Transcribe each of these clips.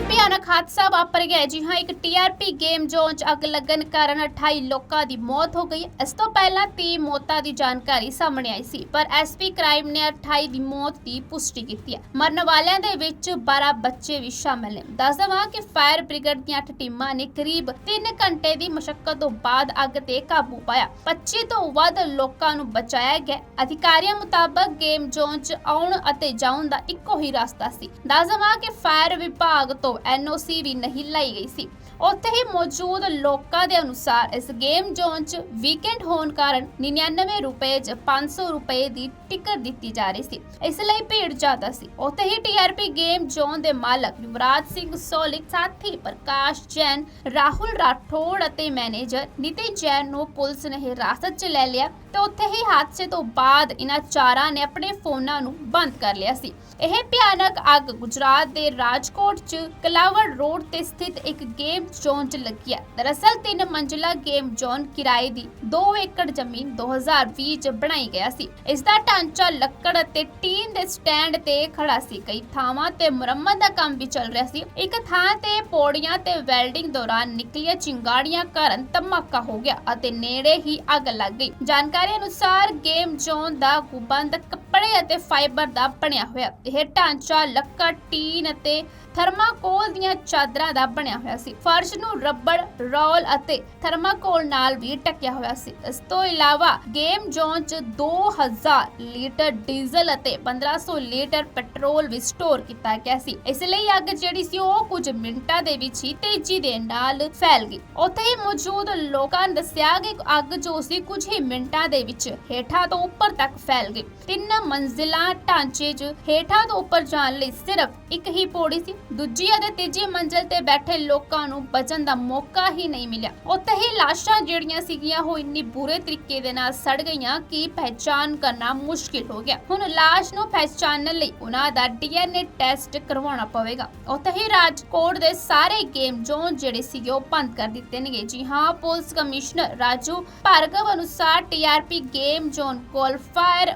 ਭਿਆਨਕ ਹਾਦਸਾ ਵਾਪਰ ਗਿਆ ਜੀ ਹਾਂ, ਇੱਕ ਟੀਆਰਪੀ ਗੇਮ ਜ਼ੋਨ 'ਚ ਅੱਗ ਲੱਗਣ ਕਾਰਨ 28 ਲੋਕਾਂ ਦੀ ਮੌਤ ਹੋ ਗਈ ਇਸ ਤੋਂ ਪਹਿਲਾਂ 30 ਮੌਤਾਂ ਦੀ ਜਾਣਕਾਰੀ ਸਾਹਮਣੇ ਆਈ ਸੀ, ਪਰ ਐਸਪੀ ਕ੍ਰਾਈਮ ਨੇ 28 ਦੀ ਮੌਤ ਦੀ ਪੁਸ਼ਟੀ ਕੀਤੀ ਹੈ। ਮਰਨ ਵਾਲਿਆਂ ਦੇ ਵਿੱਚ 12 ਬੱਚੇ ਵੀ ਸ਼ਾਮਲ ਨੇ। ਦੱਸ ਦੇਵਾਂ ਕਿ ਫਾਇਰ ਬ੍ਰਿਗੇਡ ਦੀਆਂ 8 ਟੀਮਾਂ ਨੇ ਕਰੀਬ 3 ਘੰਟੇ ਦੀ ਮਸ਼ੱਕਤ ਤੋਂ ਬਾਅਦ ਅੱਗ ਤੇ ਕਾਬੂ ਪਾਇਆ। 25 ਤੋਂ ਵੱਧ ਲੋਕਾਂ ਨੂੰ ਬਚਾਇਆ ਗਿਆ। ਅਧਿਕਾਰੀਆਂ ਮੁਤਾਬਕ ਗੇਮ ਜ਼ੋਨ 'ਚ ਆਉਣ ਅਤੇ ਜਾਣ ਦਾ ਇੱਕੋ ਹੀ ਰਸਤਾ ਸੀ। ਦੱਸ ਦੇਵਾਂ ਕਿ ਫਾਇਰ ਵਿਭਾਗ ਤੋਂ ਐਨਓਸੀ ਵੀ ਨਹੀਂ ਲਈ ਗਈ ਸੀ। ਉੱਥੇ ਹੀ ਮੌਜੂਦ ਲੋਕਾਂ ਦੇ ਅਨੁਸਾਰ ਇਸ ਗੇਮ ਜ਼ੋਨ 'ਚ ਵੀਕਐਂਡ ਹੋਣ ਕਾਰਨ 99 ਰੁਪਏ 'ਚ 500 ਰੁਪਏ ਦੀ ਟਿਕਟ ਦਿੱਤੀ ਜਾ ਰਹੀ ਸੀ। ਇਸ ਲਈ ਭੀੜ ਜ਼ਿਆਦਾ ਸੀ। ਉੱਥੇ ਹੀ ਟੀਆਰਪੀ ਗੇਮ ਜ਼ੋਨ ਦੇ ਮਾਲਕ ਯੁਵਰਾਜ ਸਿੰਘ ਸੋਲਿਕ, ਸਾਥੀ ਪ੍ਰਕਾਸ਼ ਜੈਨ, ਰਾਹੁਲ ਰਾਠੌੜ ਅਤੇ ਮੈਨੇਜਰ ਨਿਤਿਨ ਜੈਨ ਨੂੰ ਪੁਲਿਸ ਨੇ ਹਿਰਾਸਤ 'ਚ ਲੈ ਲਿਆ। ਤੇ ਉੱਥੇ ਹੀ ਹਾਦਸੇ ਤੋਂ ਬਾਅਦ ਇਹਨਾਂ ਚਾਰਾਂ ਨੇ ਆਪਣੇ ਫੋਨਾਂ ਨੂੰ ਬੰਦ ਕਰ ਲਿਆ ਸੀ। ਇਹ ਭਿਆਨਕ ਅੱਗ ਗੁਜਰਾਤ ਦੇ ਰਾਜਕੋਟ 'ਚ ਕਲਾਵੜ ਰੋਡ ਤੇ ਸਥਿਤ ਇੱਕ ਗੇਮ ਜ਼ੋਨ 'ਚ ਲੱਗੀ ਹੈ। ਦਰਅਸਲ ਤਿੰਨ ਮੰਜ਼ਿਲਾ ਗੇਮ ਜ਼ੋਨ ਕਿਰਾਏ ਦੀ 2 ਏਕੜ ਜ਼ਮੀਨ 2020 'ਚ ਬਣਾਈ ਗਿਆ ਸੀ। ਇਸ ਦਾ ਢਾਂਚਾ ਲੱਕੜ ਅਤੇ ਟੀਨ ਦੇ ਸਟੈਂਡ ਤੇ ਖੜਾ ਸੀ। ਕਈ ਥਾਵਾਂ ਤੇ ਮੁਰੰਮਤ ਦਾ ਕੰਮ ਵੀ ਚੱਲ ਰਿਹਾ ਸੀ। ਇੱਕ ਥਾਂ ਤੇ ਪੌੜੀਆਂ ਤੇ ਵੈਲਡਿੰਗ ਦੌਰਾਨ ਨਿਕਲੀਆਂ ਚਿੰਗਾੜੀਆਂ ਕਾਰਨ ਧਮਾਕਾ ਹੋ ਗਿਆ ਅਤੇ ਨੇੜੇ ਹੀ ਅੱਗ ਲੱਗ ਗਈ। ਜਾਣਕਾਰੀ ਅਨੁਸਾਰ ਗੇਮ ਜ਼ੋਨ ਦਾ ਗੁੰਬਦ ਕੱਪੜੇ ਅਤੇ ਫਾਈਬਰ ਦਾ ਬਣਿਆ ਹੋਇਆ। ਇਹ ਢਾਂਚਾ ਲੱਕੜ, ਟੀਨ ਅਤੇ ਥਰਮਾਕੋਲ ਦੀਆਂ ਚਾਦਰਾਂ ਦਾ ਬਣਿਆ ਹੋਇਆ ਸੀ। ਫਰਸ਼ ਨੂੰ ਰੱਬੜ, ਰੋਲ ਅਤੇ ਥਰਮਾਕੋਲ ਨਾਲ ਵੀ ਟਕਿਆ ਹੋਇਆ ਸੀ। ਇਸ ਤੋਂ ਇਲਾਵਾ ਗੇਮ ਜ਼ੋਨ 'ਚ 2000 ਲੀਟਰ ਡੀਜ਼ਲ ਅਤੇ 1500 ਲੀਟਰ ਪੈਟਰੋਲ ਵੀ ਸਟੋਰ ਕੀਤਾ ਗਿਆ ਸੀ। ਇਸ ਲਈ ਅੱਗ ਜਿਹੜੀ ਸੀ ਉਹ ਕੁਝ ਮਿੰਟਾਂ ਦੇ ਵਿੱਚ ਹੀ ਤੇਜ਼ੀ ਦੇ ਨਾਲ ਫੈਲ ਗਈ। ਉੱਥੇ ਹੀ ਮੌਜੂਦ ਲੋਕਾਂ ਨੇ ਦੱਸਿਆ ਕਿ ਅੱਗ ਜੋ ਸੀ ਕੁਝ ਹੀ ਮਿੰਟਾਂ ਦੇ ਵਿੱਚ ਹੇਠਾਂ ਤੋਂ ਉੱਪਰ ਤੱਕ ਫੈਲ ਗਈ। ਤਿੰਨ ਮੰਜ਼ਿਲਾਂ ਢਾਂਚੇ 'ਚ ਹੇਠਾਂ ਤੋਂ ਉੱਪਰ ਜਾਣ ਲਈ ਸਿਰਫ ਇੱਕ ਹੀ ਪੌੜੀ ਸੀ। ਦੂਜੀ ਅਤੇ ਤੀਜੀ ਮੰਜ਼ਿਲ ਤੇ ਬੈਠੇ ਲੋਕਾਂ ਨੂੰ ਬਚਣ ਦਾ ਮੌਕਾ ਹੀ ਨਹੀਂ ਮਿਲਿਆ। ਉੱਥੇ ਹੀ ਲਾਸ਼ਾਂ ਜਿਹੜੀਆਂ ਸੀਗੀਆਂ, ਉਹ ਇੰਨੀ ਬੁਰੇ ਤਰੀਕੇ ਦੇ ਨਾਲ ਸੜ ਗਈਆਂ ਕਿ ਪਹਿਚਾਨ ਕਰਨਾ ਮੁਸ਼ਕਿਲ ਹੋ ਗਿਆ। ਹੁਣ ਲਾਸ਼ ਨੂੰ ਪਹਿਚਾਨਣ ਲਈ ਉਹਨਾਂ ਦਾ ਡੀਐਨਏ ਟੈਸਟ ਕਰਵਾਉਣਾ ਪਵੇਗਾ। ਉੱਥੇ ਹੀ ਰਾਜਕੋਟ ਦੇ ਸਾਰੇ ਗੇਮ ਜ਼ੋਨ ਜਿਹੜੇ ਸੀਗੇ, ਉਹ ਬੰਦ ਕਰ ਦਿੱਤੇ ਨੇਗੇ। ਜੀ ਹਾਂ, ਪੁਲਿਸ ਕਮਿਸ਼ਨਰ ਰਾਜੂ ਭਾਰਗਵ ਅਨੁਸਾਰ ਟੀਆਰਪੀ ਗੇਮ ਜ਼ੋਨ ਕੋਲ ਫਾਇਰ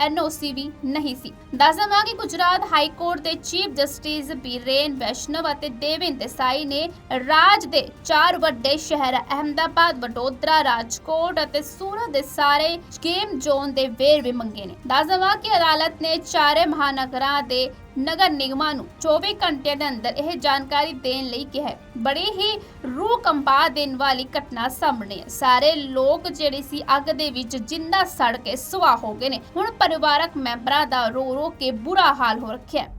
ਐਨਓਸੀ ਵੀ ਨਹੀਂ ਸੀ। ਦੱਸ ਦੇਵਾਂ ਕਿ ਗੁਜਰਾਤ ਹਾਈ ਕੋਰਟ ਦੇ ਚੀਫ ਜਸਟਿਸ ਬੀਰੇਨ ਵੈਸ਼ਨਵ ਅਤੇ ਦੇਵਿੰਦ ਦੇਸਾਈ ਨੇ ਰਾਜ ਦੇ ਚਾਰ ਵੱਡੇ ਸ਼ਹਿਰ ਅਹਮਦਾਬਾਦ, ਵਡੋਦਰਾ, ਰਾਜਕੋਟ ਅਤੇ ਸੂਰਤ ਦੇ ਸਾਰੇ ਗੇਮ ਜ਼ੋਨ ਦੇ ਵੇਰਵੇ ਮੰਗੇ ਨੇ। ਦੱਸ ਦੇਵਾਂ ਕਿ ਅਦਾਲਤ ਨੇ ਚਾਰੇ ਮਹਾਨਗਰਾਂ ਦੇ ਨਗਰ ਨਿਗਮਾਂ ਨੂੰ 24 ਘੰਟਿਆਂ ਦੇ ਅੰਦਰ ਇਹ ਜਾਣਕਾਰੀ ਦੇਣ ਲਈ ਕਿਹਾ ਹੈ। ਬੜੀ ਹੀ ਰੂਹ ਕੰਪਾ ਦੇਣ ਵਾਲੀ ਘਟਨਾ ਸਾਹਮਣੇ ਹੈ। ਸਾਰੇ ਲੋਕ ਜਿਹੜੇ ਸੀ ਅੱਗ ਦੇ ਵਿੱਚ ਜਿੰਦਾ ਸੜ ਕੇ ਸੁਆਹ ਹੋ ਗਏ ਨੇ। ਹੁਣ ਪਰਿਵਾਰਕ ਮੈਂਬਰਾਂ ਦਾ ਰੋ ਰੋ ਕੇ ਬੁਰਾ ਹਾਲ ਹੋ ਰੱਖਿਆ ਹੈ।